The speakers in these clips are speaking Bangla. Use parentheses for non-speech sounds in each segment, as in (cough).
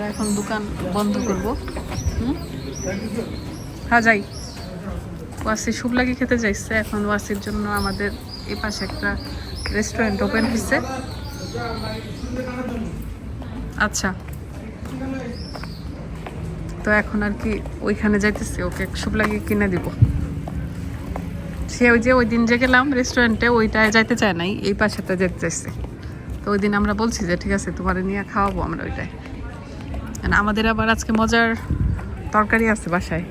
আমরা এখন দোকান বন্ধ করব। হ্যাঁ যাই। ওয়াসি শুভলাগি খেতে যাইছে। এখন ওয়াসির জন্য আমাদের এই পাশে একটা রেস্টুরেন্ট ওপেন হয়েছে আচ্ছা। তো এখন আর কি ওইখানে যাইতেছি। ওকে শুভলাগি কিনে দিব। সে ওই যে ওই দিন যে গেলাম রেস্টুরেন্টে ওইটায় যাইতে চায় নাই। এই পাশেটা যেতে চাইছে। তো ওই দিন আমরা বলছি যে, ঠিক আছে, তোমার নিয়ে খাওয়াবো আমরা And আমাদের আবার আজকে মজার তরকারি আছে বাসায়।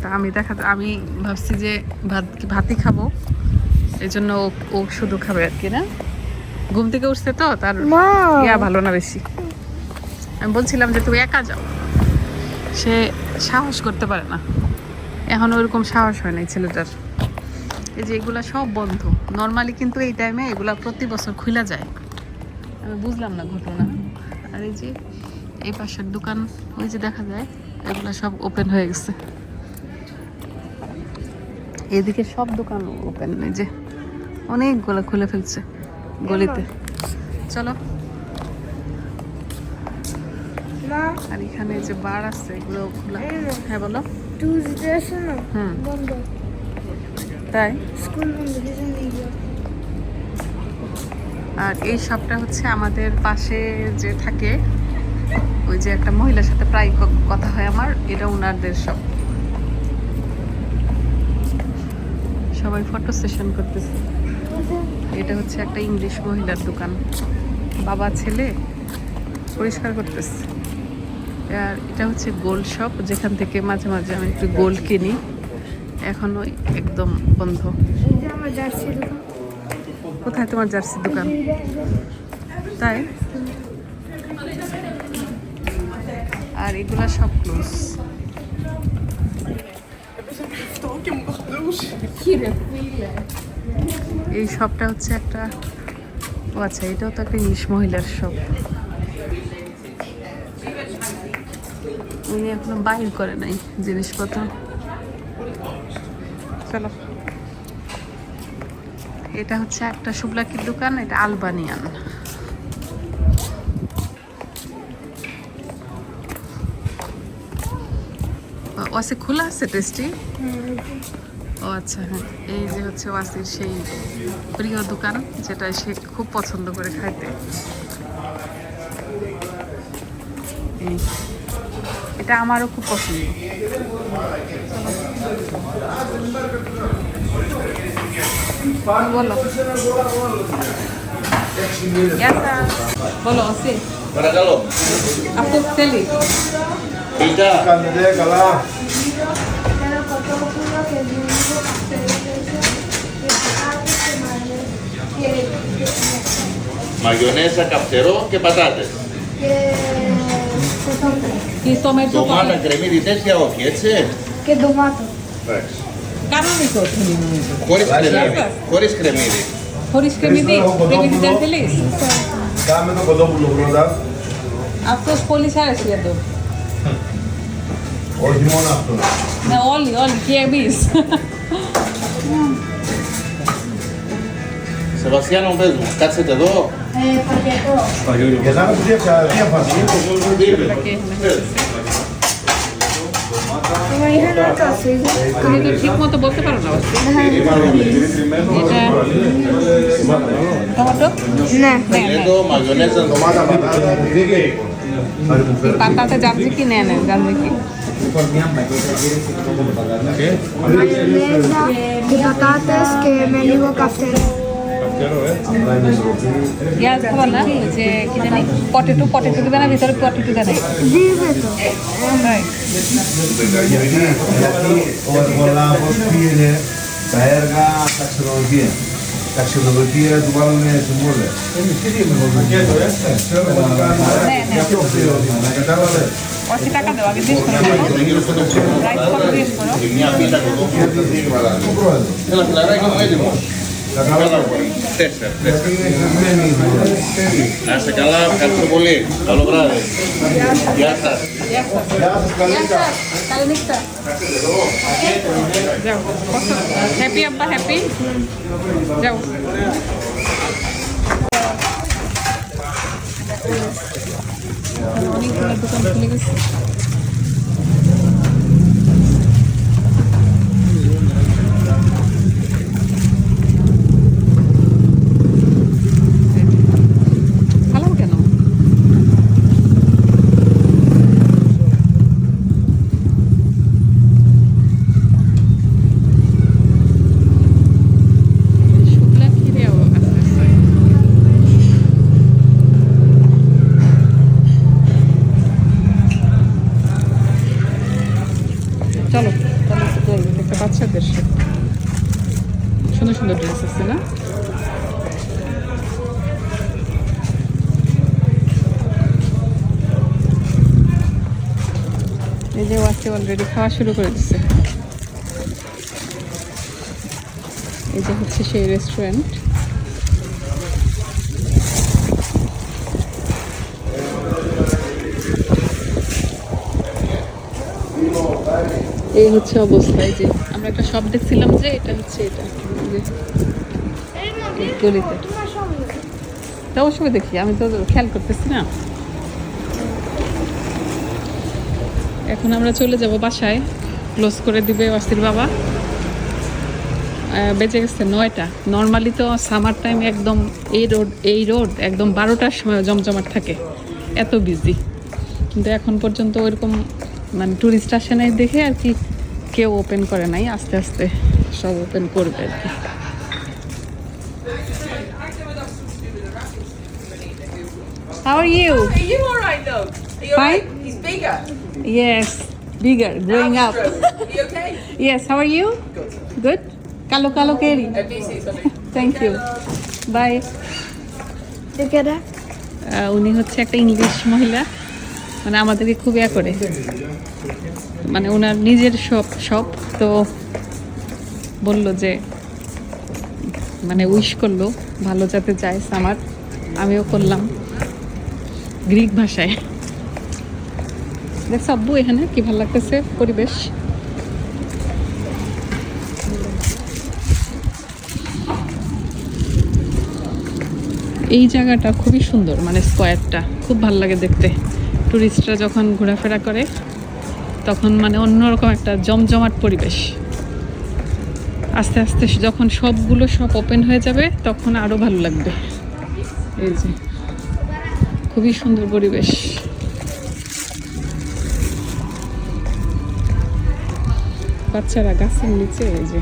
তা আমি দেখা আমি ভাবছি যে ভাত ভাতই খাব। এই জন্য ও শুধু খাবে আর কি না? ঘুম থেকে উঠছে তো তার ইয়া ভালো না বেশি। আমি বলছিলাম যে তুমি একা যাও। সে সাহস করতে পারে না। এখন ওরকম সাহস হয় নাই ছেলেটার। এই যে এগুলা সব বন্ধ। নর্মালি কিন্তু এই টাইমে এগুলা প্রতি বছর খুলে যায়। আমি বুঝলাম না ঘটনা। আর এই যে এই পাশের দোকান ওই যে দেখা যায় এগুলা সব ওপেন হয়ে গেছে। এদিকে সব দোকান ওপেন এই যে অনেকগুলো খুলে ফেলছে গলিতে। চলো। আর এখানে যে বার আছে এগুলো খোলা। হ্যাঁ বলো। টুজডে আছে না? হুম। বন্ধ। তাই? স্কুল বন্ধ আর এই শপটা হচ্ছে আমাদের পাশে যে থাকে ওই যে একটা মহিলার সাথে প্রায় কথা হয় আমার, এটা ওনারদের সব। সবাই ফটো সেশন করতেছে। এটা হচ্ছে একটা ইংলিশ মহিলার দোকান। বাবা, ছেলে পরিষ্কার করতেছে। আর এটা হচ্ছে গোল্ড শপ যেখান থেকে মাঝে মাঝে আমি একটু গোল্ড কিনি। এখন ওই একদম বন্ধ। কোথায় তোমার জার্সি দোকান? তাই? আর এগুলা সব ক্লোজ এই শপটা হচ্ছে একটা ও আচ্ছা এটাও তো একটা ইংলিশ মহিলার শপ উনি এখনও বাইর করে নাই জিনিসপত্র। চলো। এটা হচ্ছে একটা শুভলাকির দোকান এটা আলবানিয়ান। ওয়াসি খোলা আছে টেস্টি ও আচ্ছা হ্যাঁ। এই যে হচ্ছে ওয়াসির সেই প্রিয় দোকান যেটা সে খুব পছন্দ করে খাইতে। এই এটা আমারও খুব পছন্দ। বলো. বলো আছে Κοίτα. Κάνετε καλά. Μαγιονέζα, καυτερό και πατάτες. Και το Ντομάτα κρεμμύδι τέτοια όχι, έτσι; Και ντομάτο. Εντάξει. Κανονικό κρεμμύδι. Χωρίς κρεμμύδι. Χωρίς κρεμμύδι. Χωρίς κρεμμύδι. Κρεμμύδι ταρτελής. Κάμε το κοντόπουλο πρώτα. Αυτός πολύ σ' άρεσε για το. Olha de. Não, é olha, olha, que é isso? Sebastiano, mesmo, cárcel Está dó? É, para que dó? Que nada podia ficar, minha família. Para que? Comigo aqui quanto bolsa para nós. É. Tomatou? Não. Maionese, tomate, batata, diga aí. পাতাতে যাবি কি? নেন যাবি কি? Patatas que me digo café. পেঁয়াজ খাবার না? যে কি জানি পটেটো পটেটো দিবে না ভিতরে পটেটো দেয় দিবে তো। और बोला वो पी ले पैर का कचरों की Ταξιοδοτία του βάλανε σε μόλες. Όχι τι δίνουμε το πακέτο, ναι, ναι, ναι. έτσι. Κατάλαβες. Όχι, τα κάτω, δύσκολο. Μια πίτα κοντό. Ο πρόεδρος. Φιλαράκι έτοιμος. Nah, segala kartu boleh, kalau berani di atas. Di atas. Di atas. Happy apa happy? Jauh. Ini kita bukan penulis. এই যে অলরেডি খাওয়া শুরু করে দিচ্ছে এই যে হচ্ছে সেই রেস্টুরেন্ট এই হচ্ছে অবস্থা যে আমরা একটা শপ দেখছিলাম যে এটা হচ্ছে এটা গলিতে। তা অবশ্যই দেখি, আমি তো খেয়াল করতেছি না। এখন আমরা চলে যাব বাসায় ক্লোজ করে দিবে অস্থির বাবা বেঁচে গেছে নয়টা নর্মালি তো সামার টাইম একদম এই রোড এই রোড একদম বারোটার সময় জমজমাট থাকে এত বিজি কিন্তু এখন পর্যন্ত ওইরকম মানে ট্যুরিস্ট আসে নাই দেখে আর কি কেউ ওপেন করে নাই আস্তে আস্তে সব ওপেন করবে আর কি How are you? Are you alright though? Are you alright? He's bigger. Yes, bigger, growing up. Are (laughs) you okay? Yes, how are you? Good. Kalo kalo keri. Uh, BC, sorry. Thank you. Bye. আহ, উনি হচ্ছে একটা ইংলিশ মহিলা মানে আমাদেরকে খুব ইয়া করে মানে ওনার নিজের শপ শপ তো বলল যে মানে উইশ করল ভালো যাতে যায় আমার আমিও করলাম গ্রিক ভাষায় দেখছ আব্বু, এখানে কি ভালো লাগতেছে পরিবেশ? এই জায়গাটা খুবই সুন্দর মানে স্কোয়ারটা। খুব ভালো লাগে দেখতে। টুরিস্টরা যখন ঘোরাফেরা করে, তখন মানে অন্যরকম একটা জমজমাট পরিবেশ। আস্তে আস্তে যখন সবগুলো সব ওপেন হয়ে যাবে, তখন আরও ভালো লাগবে। এই যে, খুবই সুন্দর পরিবেশ। বাচ্চারা গাছের নিচে এই যে।